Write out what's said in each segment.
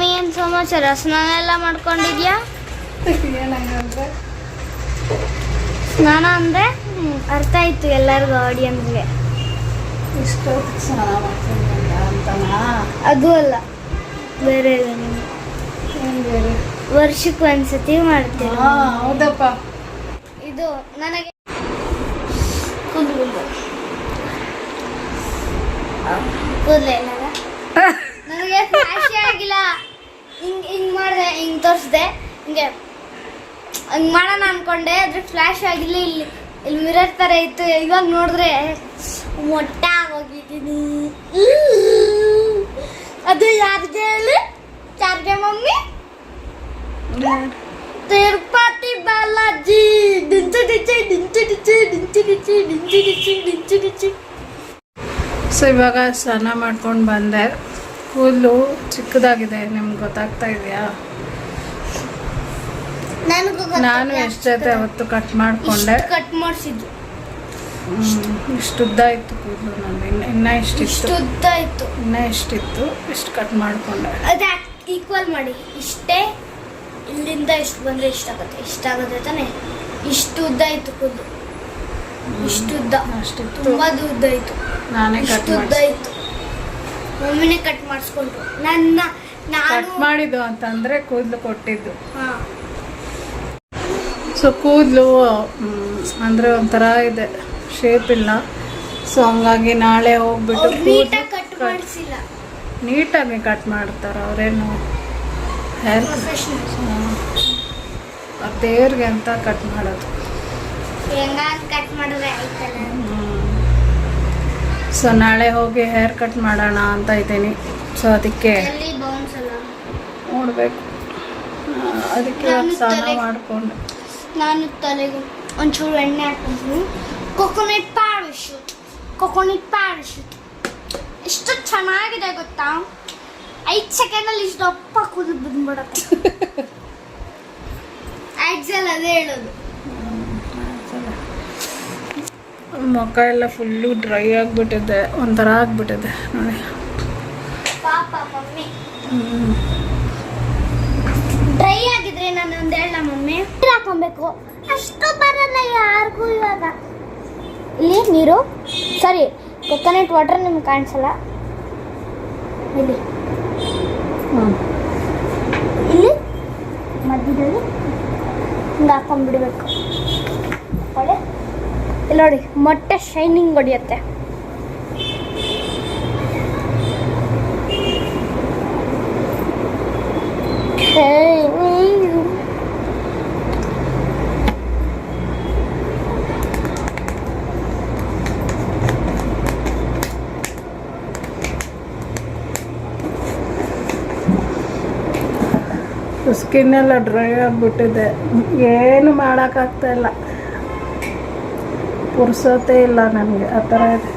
Mummy ಏನು much ಸ್ನಾನ ಎಲ್ಲ ಮಾಡ್ಕೊಂಡಿದ್ಯಾ? ಸ್ನಾನ ಅಂದರೆ? ಅರ್ಥ ಆಯ್ತು ಎಲ್ಲರಿಗೂ ಆಡಿಯನ್ಸ್ಗೆ ಇಷ್ಟೊತ್ತು ಸ್ನಾನ ಮಾಡ್ತೀನಿ ಅಂತನಾ ಅದು ಅಲ್ಲ ಬೇರೆ ಬೇರೆ ವರ್ಷಕ್ಕೆ ಒಂದ್ಸತಿ ಮಾಡ್ತೀರ? ಹೌದಪ್ಪ. ಇದು ನನಗೆ ಕೂದಲು ಕೂದಲೇ ನನಗೆ ಆಗಿಲ್ಲ. ಹಿಂಗೆ ಹಿಂಗೆ ಮಾಡಿದೆ, ಹಿಂಗೆ ತೋರಿಸ್ದೆ. ಹಿಂಗೆ ಹಂಗೆ ಮಾಡೋಣ ಅಂದ್ಕೊಂಡೆ ಅದ್ರ ಫ್ಲ್ಯಾಶ್ ಆಗಿಲ್ಲ, ಇಲ್ಲಿ ಇಲ್ಲಿ ಮಿರರ್ ಥರ ಇತ್ತು. ಇವಾಗ ನೋಡಿದ್ರೆ ಮೊಟ್ಟ ಹೋಗಿದ್ದೀನಿ ಅದು ಯಾರಿಗೆ ಹೇಳಿ? ಯಾರಿಗೆ ಮಮ್ಮಿ? ತಿರುಪತಿ ಬಾಲಾಜಿ. ಡಿಂಚು, ಡಿಂಚಿ ಡಿಂಚು ಡಿಂಚಿ ಡಿಂಚು ಡಿಂಚಿ ಡಿಂಚು ಡಿಂಚಿ ಡಿಂಚು, ಡಿಂಚಿ. ಸೊ ಇವಾಗ ಸ್ನಾನ ಮಾಡ್ಕೊಂಡು ಬಂದೆ. ಕೂದಲು ಚಿಕ್ಕದಾಗಿದೆ ನಿಮ್ಗೆ ಗೊತ್ತಾಗ್ತಾ ಇದೆಯಾ? ನಾನು ಎಷ್ಟು ಜೊತೆ ಅವತ್ತು ಕಟ್ ಮಾಡಿಕೊಂಡೆ? ಕಟ್ ಮಾಡಿಸಿದ್ದು. ಇಷ್ಟು ಉದ್ದ ಇತ್ತು ಕೂದಲು ನಂದು. ಇನ್ನ ಇನ್ನ ಇಷ್ಟು ಇಷ್ಟಿತ್ತು ಉದ್ದ ಇತ್ತು. ಇನ್ನ ಇಷ್ಟಿತ್ತು. ಇಷ್ಟು ಕಟ್ ಮಾಡಿಕೊಂಡೆ. ಅದೇ ಈಕ್ವಲ್ ಮಾಡಿ. ಇಷ್ಟೇ ಇಲ್ಲಿಂದ ಇಷ್ಟು ಬಂದ್ರೆ ಇಷ್ಟಾಗುತ್ತೆ ಇಷ್ಟಾಗುತ್ತೆ ತಾನೆ? ಇಷ್ಟು ಉದ್ದ ಇತ್ತು ಕೂದಲು. ಇಷ್ಟು ಉದ್ದ. ಅಷ್ಟಿತ್ತು. ತುಂಬಾ ಉದ್ದ ಇತ್ತು. ನಾನೇ ಕಟ್ ಉದ್ದ ಇತ್ತು. ಮಮ್ಮಿನೇ ಕಟ್ ಮಾಡಿಸ್ಕೊಂಡ್ರು ನನ್ನ ಕಟ್ ನಾನು ಮಾಡಿದ್ದು ಅಂತಂದ್ರೆ ಕೂದಲು ಕೊಟ್ಟಿದ್ದು. ಹಾ. ಸೊ ಕೂದಲು ಅಂದರೆ ಒಂಥರ ಇದೆ. ಶೇಪ್ ಇಲ್ಲ. ಸೊ ಹಂಗಾಗಿ ನಾಳೆ ಹೋಗ್ಬಿಟ್ಟು ಅವ್ರು ನೀಟಾಗಿ ಕಟ್ ಮಾಡ್ತಾರ ಮಾಡಿಸಿಲ್ಲ. ನೀಟಾಗಿ ಕಟ್ ಮಾಡ್ತಾರೆ ಅವರೇನು? ಹೇರ್ ಪ್ರೊಫೆಷನಲ್ ದೇವ್ರಿಗೆ ಅಂತ ಕಟ್ ಮಾಡೋದು. ಕಟ್ ಮಾಡಿದ್ರೆ ಆಯ್ತಲ್ಲ? ಸೊ ನಾಳೆ ಹೋಗಿ ಹೇರ್ ಕಟ್ ಮಾಡೋಣ ಅಂತ ಇದ್ದೀನಿ. ಸೊ ಅದಕ್ಕೆ ನೋಡಬೇಕು. ಅದಕ್ಕೆ ನಾನು ಸ್ನಾನ ಮಾಡಿಕೊಂಡು. ನಾನು ತಲೆಗೆ ಒಂಚೂರು ಎಣ್ಣೆ ಹಾಕ್ತೀನಿ ಕೊಕೊನೆಟ್ ಪಾಡಿಸು ಕೊಕೊನೆಟ್ ಪಾಡಿಸು ಎಷ್ಟು ಚೆನ್ನಾಗಿದೆ ಗೊತ್ತಾ? ಐದು ಸೆಕೆಂಡಲ್ಲಿ ಇಷ್ಟು ಅಪ್ಪ ಕೂದಲು ಬಂದ್ಬಿಡತ್ತೆ. ಆಕ್ಸಲ್ ಅದೇ ಹೇಳೋದು. ಮುಖ ಎಲ್ಲ ಫುಲ್ಲು ಡ್ರೈ ಆಗಿಬಿಟ್ಟಿದೆ ಒಂಥರ ಆಗಿಬಿಟ್ಟಿದೆ ನೋಡಿ. ಪಾಪ ಮಮ್ಮಿ. ಡ್ರೈ ಆಗಿದ್ರೆ ನಾನು ಒಂದು ಹೇಳ ಮಮ್ಮಿ. ಹಾಕೊಬೇಕು ಅಷ್ಟು ಬರಲ್ಲ ಯಾರಿಗೂ ಇವಾಗ. ಇಲ್ಲಿ ನೀರು. ಸರಿ ಕೊಕೊನೆಟ್ ವಾಟರ್ ನಿಮ್ಗೆ ಕಾಣಿಸಲ್ಲ. ಇಲ್ಲಿ. ಹ್ಞೂ ಇಲ್ಲಿ. ಮಧ್ಯದಲ್ಲಿ. ಹಿಂಗೆ ಹಾಕೊಂಡ್ಬಿಡ್ಬೇಕು ಇಲ್ಲಿ ನೋಡಿ ಮೊಟ್ಟೆ ಶೈನಿಂಗ್ ಹೊಡಿಯುತ್ತೆ. ಸ್ಕಿನ್ ಎಲ್ಲ ಡ್ರೈ ಆಗಿಬಿಟ್ಟಿದೆ. ಏನು ಮಾಡೋಕ್ಕಾಗ್ತಾ ಇಲ್ಲ. ಪುರ್ಸೋತೇ ಇಲ್ಲ ನನಗೆ, ಆ ಥರ ಇದೆ.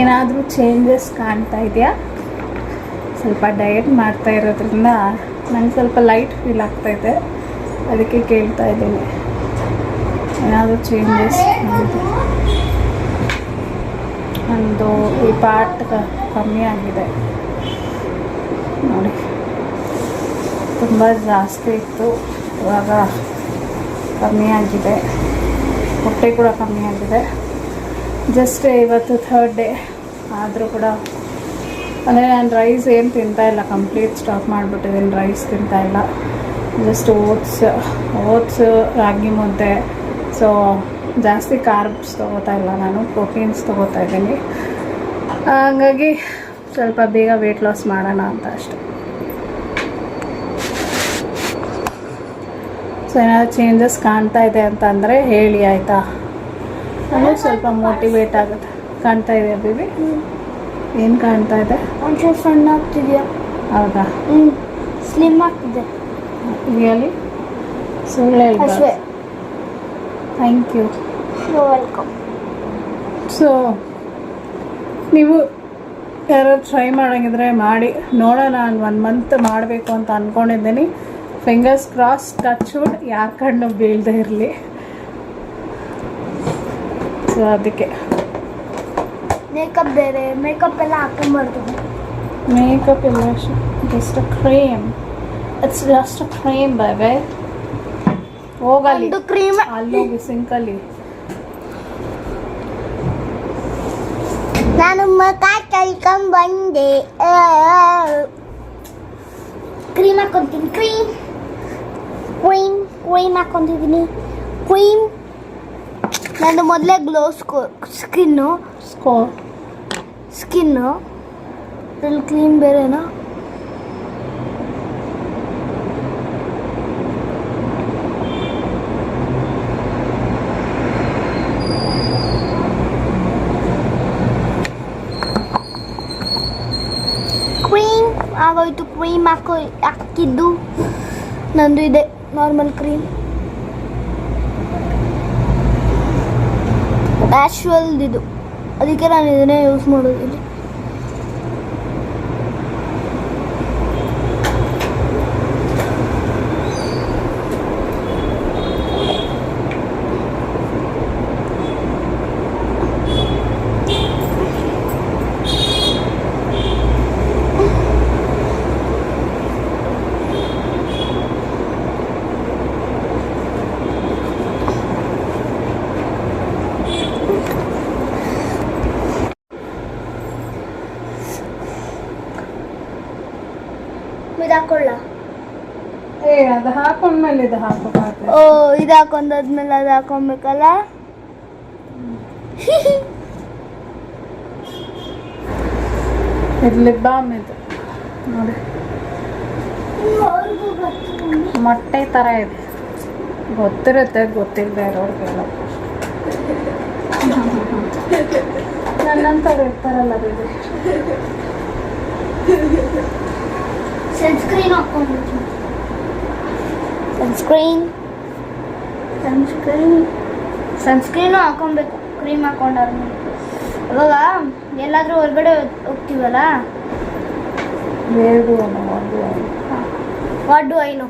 ಏನಾದರೂ ಚೇಂಜಸ್ ಕಾಣ್ತಾ ಇದೆಯಾ? ಸ್ವಲ್ಪ ಡಯಟ್ ಮಾಡ್ತಾ ಇರೋದ್ರಿಂದ ನಂಗೆ ಸ್ವಲ್ಪ ಲೈಟ್ ಫೀಲ್ ಆಗ್ತಾ ಇದೆ. ಅದಕ್ಕೆ ಕೇಳ್ತಾ ಇದ್ದೀನಿ. ಏನಾದರೂ ಚೇಂಜಸ್ ಒಂದು ಈ ಪಾರ್ಟ್ ಕಮ್ಮಿ ಆಗಿದೆ. ನೋಡಿ. ತುಂಬ ಜಾಸ್ತಿ ಇತ್ತು. ಇವಾಗ ಕಮ್ಮಿ ಆಗಿದೆ. ಹೊಟ್ಟೆ ಕೂಡ ಕಮ್ಮಿ ಆಗಿದೆ. ಜಸ್ಟ್ ಇವತ್ತು ಥರ್ಡ್ ಡೇ ಆದರೂ ಕೂಡ ಅಂದರೆ ನಾನು ರೈಸ್ ಏನು ತಿಂತಾಯಿಲ್ಲ ಕಂಪ್ಲೀಟ್ ಸ್ಟಾಪ್ ಮಾಡಿಬಿಟ್ಟಿದ್ದೀನಿ. Rice ತಿಂತಾಯಿಲ್ಲ just oats oats ragi mudde. So ಜಾಸ್ತಿ ಕಾರ್ಬ್ಸ್ ತೊಗೋತಾ ಇಲ್ಲ ನಾನು ಪ್ರೋಟೀನ್ಸ್ ತೊಗೋತಾ ಇದ್ದೀನಿ. ಹಂಗಾಗಿ ಸ್ವಲ್ಪ ಬೇಗ ವೆಯ್ಟ್ ಲಾಸ್ ಮಾಡೋಣ ಅಂತ ಅಷ್ಟೆ. ಸೊ ಏನಾದ್ರು ಚೇಂಜಸ್ ಕಾಣ್ತಾ ಇದೆ ಅಂತ ಅಂದರೆ ಹೇಳಿ ಆಯಿತಾ? ನಾನು ಸ್ವಲ್ಪ ಮೋಟಿವೇಟ್ ಆಗುತ್ತೆ. ಕಾಣ್ತಾ ಇದೆ ಬೇಬಿ ಏನು ಕಾಣ್ತಾ ಇದೆ? ಒಂಚೂರು ಸಣ್ಣ ಆಗ್ತಿದೆಯಾ ಹೌದಾ? ಹ್ಞೂ ಸ್ಲಿಮ್ ಆಗ್ತಿದೆ. ರಿಯಲಿ ಸುಳ್ಳು ಹೇಳ್ಬಾರ್ದು. ಥ್ಯಾಂಕ್ ಯು ವೆಲ್ಕಮ್ ಸೊ ನೀವು ಯಾರು ಟ್ರೈ ಮಾಡೋಂಗಿದ್ರೆ ಮಾಡಿ ನೋಡೋಣ ನಾನು ಒನ್ ಮಂತ್ ಮಾಡಬೇಕು ಅಂತ ಅಂದ್ಕೊಂಡಿದ್ದೀನಿ ಫಿಂಗರ್ಸ್ ಕ್ರಾಸ್ ಟಚ್ ವುಡ್ ಯಾರ ಕಣ್ಣು ಬೀಳದೆ ಇರಲಿ. ಸೊ ಅದಕ್ಕೆ. ಮೇಕಪ್ ಬೇರೆ ಮೇಕಪ್ ಎಲ್ಲ ಹಾಕೊಂಬಾರ್ದು. ಮೇಕಪ್ ಎಲ್ಲ just cream it's just cream bye bye ಹೋಗಲಿ. ಒಂದು ಕ್ರೀಮ್ ಅಲ್ಲೋಗಿ ಸಿಂಕಲ್ಲಿ ನಾನು ಮುಖ ಕಮ್ ಬಂದೆ. ಕ್ರೀಮ್ ಹಾಕೊಂತೀನಿ ಕ್ರೀಮ್ ಕ್ರೀಮ್ ಕ್ರೀಮ್ ಹಾಕೊಂತಿದ್ದೀನಿ ಕ್ರೀಮ್ ನಾನು ಮೊದಲೇ ಗ್ಲೋ ಸ್ಕಿನ್ನು ಸ್ಕೋ ಸ್ಕಿನ್ನು ಇಲ್ಲಿ ಕ್ಲೀನ್ ಬೇರೆನಾ ಕ್ರೀಮ್ ಆಗೋಯ್ತು ಕ್ರೀಮ್ ಹಾಕೋ ಹಾಕಿದ್ದು. ನಂದು ಇದೆ ನಾರ್ಮಲ್ ಕ್ರೀಮ್ ಇದು. ಅದಕ್ಕೆ ನಾನು ಇದನ್ನೇ ಯೂಸ್ ಮಾಡೋದಿಲ್ಲ ಇದು ಹಾಕೊಳ್ಳ ಏ ಅದು ಹಾಕೊಂಡ್ಮೇಲೆ ಇದು ಹಾಕೋಬಾರ್ದು ಓ ಇದು ಹಾಕೊಂಡಾದ್ಮೇಲೆ ಅದು ಹಾಕೊಬೇಕಲ್ಲ? ಇದು ಲಿಪ್ ಬಾಮ್ ಇದು ನೋಡಿ. ಮೊಟ್ಟೆ ಥರ ಇದೆ. ಗೊತ್ತಿರುತ್ತೆ ಗೊತ್ತಿಲ್ಲದೆ ಇರೋರಿಗೆಲ್ಲ. ನನ್ನಂತ ಇರ್ತಾರಲ್ಲ ಸನ್ಸ್ಕ್ರೀನ್ ಹಾಕೊಂಡು ಸನ್ಸ್ಕ್ರೀನ್ ಸನ್ಸ್ಕ್ರೀನ್ ಸನ್ಸ್ಕ್ರೀನು ಹಾಕೊಬೇಕು ಕ್ರೀಮ್ ಹಾಕೊಂಡಾದ್ಮೇಲೆ. ಅವಾಗ ಎಲ್ಲಾದರೂ ಹೊರಗಡೆ ಹೋಗ್ತೀವಲ್ಲ? ಡು ಐ ಒಂದು what do I know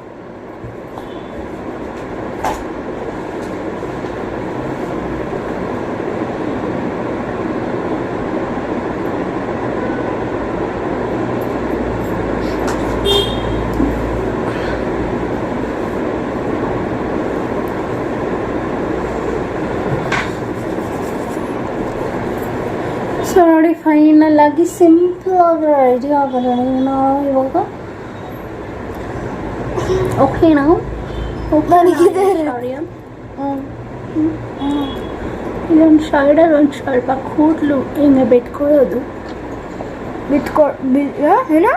so ನೋಡಿ ಫೈನಲ್ ಆಗಿ ಸಿಂಪಲ್ ಆಗಿ ರೆಡಿ ಆಗೋಣ ನಾವು ಇವಾಗ ಓಕೆ ನಾವು ನನಗಿದೆ. ಇದೊಂದು ಸೈಡಲ್ಲಿ ಒಂದು ಸ್ವಲ್ಪ ಕೂದಲು ಹಿಂಗೆ ಬಿಟ್ಕೊಳ್ಳೋದು ಬಿಟ್ಕೊ ಬಿ- ಆ, ಏನ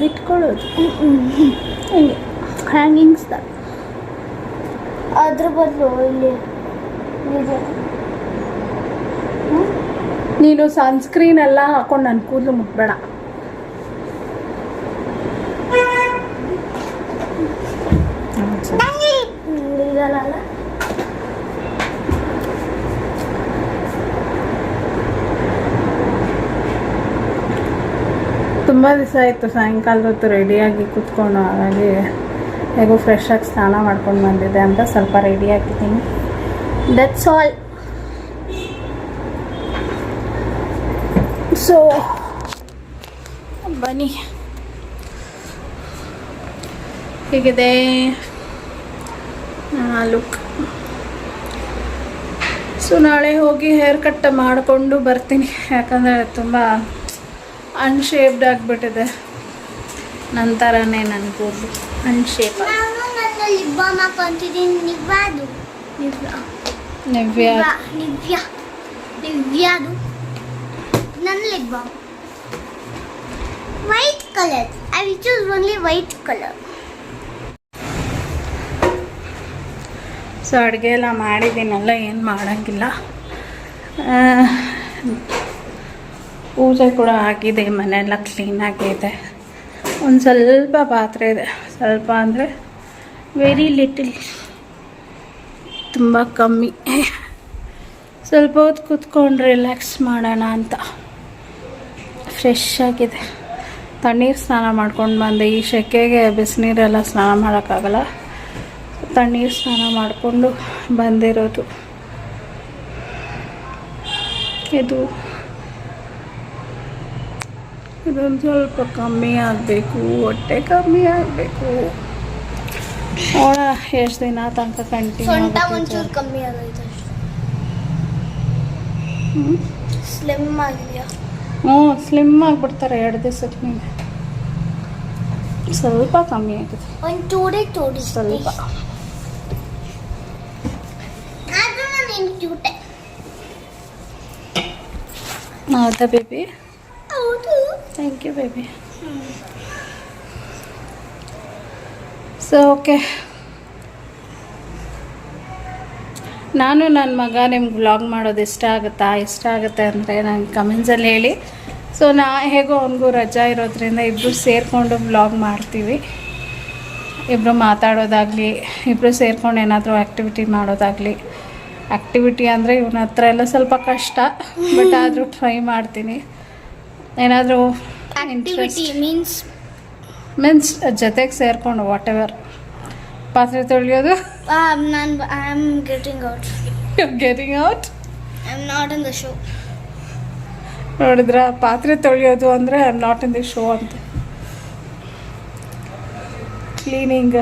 ಬಿಟ್ಕೊಳ್ಳೋದು ಹಿಂಗೆ ಹ್ಯಾಂಗಿಂಗ್ಸ್ ಅದ್ರ ಬದಲು ಇಲ್ಲಿ ಇದೆ. ನೀನು ಸನ್ಸ್ಕ್ರೀನ್ ಎಲ್ಲ ಹಾಕೊಂಡು ನನ್ನ ಕೂದಲು ಮುಟ್ಬೇಡ. ತುಂಬಾ ದಿವಸ ಆಯಿತು, ಸಾಯಂಕಾಲದ ಹೊತ್ತು ರೆಡಿಯಾಗಿ ಕೂತ್ಕೊಂಡು ಹಾಗಾಗಿ ಹೇಗೋ ಫ್ರೆಶ್ ಆಗಿ ಸ್ನಾನ ಮಾಡ್ಕೊಂಡು ಬಂದಿದ್ದೆ ಅಂತ ಸ್ವಲ್ಪ ರೆಡಿ ಆಗಿದ್ದೀನಿ. ದಟ್ಸ್ ಆಲ್ ಸೊ ಬನ್ನಿ. ಹೇಗಿದೆ? ಲುಕ್ ಸೊ ನಾಳೆ ಹೋಗಿ ಹೇರ್ ಕಟ್ ಮಾಡಿಕೊಂಡು ಬರ್ತೀನಿ. ಯಾಕಂದರೆ ತುಂಬ ಅನ್ಶೇಪ್ಡ್ ಆಗಿಬಿಟ್ಟಿದೆ. ನನ್ನ ಥರನೇ ನನ್ನ ಕೂದಲು ಅನ್ಶೇಪ್ ನಿವ್ಯಾದು ನಿವ್ಯಾ ನವ್ಯ ನಿವ್ಯಾ ನಿವ್ಯಾದು ನನ್ನ lip balm white colour I will choose only white colour so ಅಡುಗೆ ಎಲ್ಲ ಮಾಡಿದ್ದೀನಲ್ಲ, ಏನು ಮಾಡೋಂಗಿಲ್ಲ. ಪೂಜೆ ಕೂಡ ಆಗಿದೆ, ಮನೆಯೆಲ್ಲ ಕ್ಲೀನಾಗಿದೆ ಒಂದು ಸ್ವಲ್ಪ ಪಾತ್ರೆ ಇದೆ. ಸ್ವಲ್ಪ ಅಂದರೆ ವೆರಿ ಲಿಟಲ್ ತುಂಬ ಕಮ್ಮಿ. ಸ್ವಲ್ಪ ಹೊತ್ತು ಕೂತ್ಕೊಂಡು ರಿಲ್ಯಾಕ್ಸ್ ಮಾಡೋಣ ಅಂತ. ಫ್ರೆಶ್ ಆಗಿದೆ ತಣ್ಣೀರು ಸ್ನಾನ ಮಾಡ್ಕೊಂಡು ಬಂದೆ. ಈ ಸೆಕೆಗೆ ಬಿಸಿನೀರೆಲ್ಲ ಸ್ನಾನ ಮಾಡೋಕ್ಕಾಗಲ್ಲ. ತಣ್ಣೀರು ಸ್ನಾನ ಮಾಡಿಕೊಂಡು ಬಂದಿರೋದು. ಇದು ಇದೊಂದು ಸ್ವಲ್ಪ ಕಮ್ಮಿ ಆಗಬೇಕು ಹೊಟ್ಟೆ ಕಮ್ಮಿ ಆಗಬೇಕು. ನೋಡ ಎಷ್ಟು ದಿನ ತನಕ ಕಂಟಿನ್ಯೂ ಕಮ್ಮಿ ಆಗೈತೆ ಸ್ಲಿಮ್ ಆಗಿದೆಯಾ? ಹ್ಞೂ ಸ್ಲಿಮ್ ಆಗಿಬಿಡ್ತಾರೆ ಎರಡು ದಿವಸಕ್ಕೆ ಮೇಲೆ ಸ್ವಲ್ಪ ಕಮ್ಮಿ ಆಗಿದೆ. ಒಂದು ಟೂಡೇ ತೋಡಿ ಸ್ವಲ್ಪ. ಆದ್ರೂ ನಾನು ಕ್ಯೂಟೆ ಹೌದಾ ಬೇಬಿ? ಹೌದು. Thank you baby. So okay ನಾನು ನನ್ನ ಮಗ ನಿಮ್ಗೆ ವ್ಲಾಗ್ ಮಾಡೋದು ಇಷ್ಟ ಆಗುತ್ತಾ? ಇಷ್ಟ ಆಗುತ್ತೆ ಅಂದರೆ ನಂಗೆ ಕಮೆಂಟ್ಸಲ್ಲಿ ಹೇಳಿ. ಸೊ ನಾ ಹೇಗೋ ಅವನಿಗೂ ರಜಾ ಇರೋದ್ರಿಂದ ಇಬ್ಬರು ಸೇರಿಕೊಂಡು ವ್ಲಾಗ್ ಮಾಡ್ತೀವಿ. ಇಬ್ಬರು ಮಾತಾಡೋದಾಗಲಿ ಇಬ್ಬರು ಸೇರ್ಕೊಂಡು ಏನಾದರೂ ಆ್ಯಕ್ಟಿವಿಟಿ ಮಾಡೋದಾಗಲಿ. ಆ್ಯಕ್ಟಿವಿಟಿ ಅಂದರೆ ಇವನ ಹತ್ರ ಎಲ್ಲ ಸ್ವಲ್ಪ ಕಷ್ಟ ಬಟ್ ಆದರೂ ಟ್ರೈ ಮಾಡ್ತೀನಿ. ಏನಾದರೂ ಇಂಟ್ರೆಸ್ಟ್ ಮೀನ್ಸ್ ಮೀನ್ಸ್ ಜೊತೆಗೆ ಸೇರಿಕೊಂಡು ವಾಟ್ ಎವರ್ ಪಾತ್ರೆ ತೊಳೆಯೋದು ನಾನು I am getting out getting out I am not in the show ನೋಡಿದ್ರ ಪಾತ್ರೆ ತೊಳೆಯೋದು ಅಂದರೆ I am not in the show ಅಂತ ಕ್ಲೀನಿಂಗ್